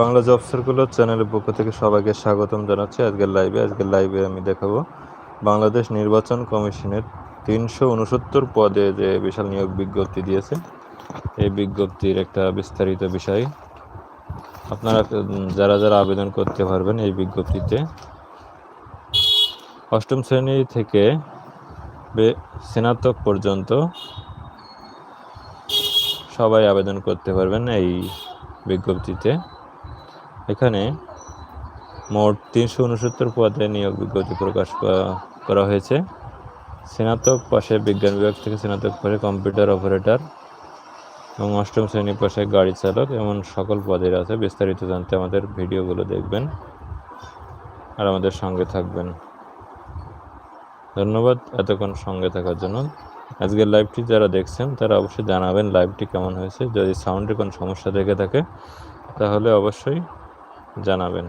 Bangla job circular চ্যানেলের পক্ষ থেকে সবাইকে স্বাগতম জানাচ্ছি আজকের লাইভে আজকের লাইভে আমি দেখাবো বাংলাদেশ নির্বাচন কমিশনের তিনশো উনসত্তর পদে যে বিশাল নিয়োগ বিজ্ঞপ্তি দিয়েছে, এই বিজ্ঞপ্তির একটা বিস্তারিত বিষয়। আপনারা যারা যারা আবেদন করতে পারবেন এই বিজ্ঞপ্তিতে। অষ্টম শ্রেণি থেকে স্নাতক পর্যন্ত সবাই আবেদন করতে পারবেন এই বিজ্ঞপ্তিতে। এখানে মোট তিনশো উনসত্তর পদে নিয়োগ বিজ্ঞপ্তি প্রকাশ করা- হয়েছে। স্নাতক পাশে বিজ্ঞান বিভাগ থেকে স্নাতক পাশে কম্পিউটার অপারেটর এবং অষ্টম শ্রেণি পাশে গাড়ি চালক এমন সকল পদের আছে, বিস্তারিত জানতে আমাদের ভিডিওগুলো দেখবেন আর আমাদের সঙ্গে থাকবেন। ধন্যবাদ এতক্ষণ সঙ্গে থাকার জন্য। আজকের লাইভটি যারা দেখছেন, তারা অবশ্যই জানাবেন লাইভটি কেমন হয়েছে। যদি সাউন্ডে কোনো সমস্যা দেখে থাকে, তাহলে অবশ্যই জানাবেন।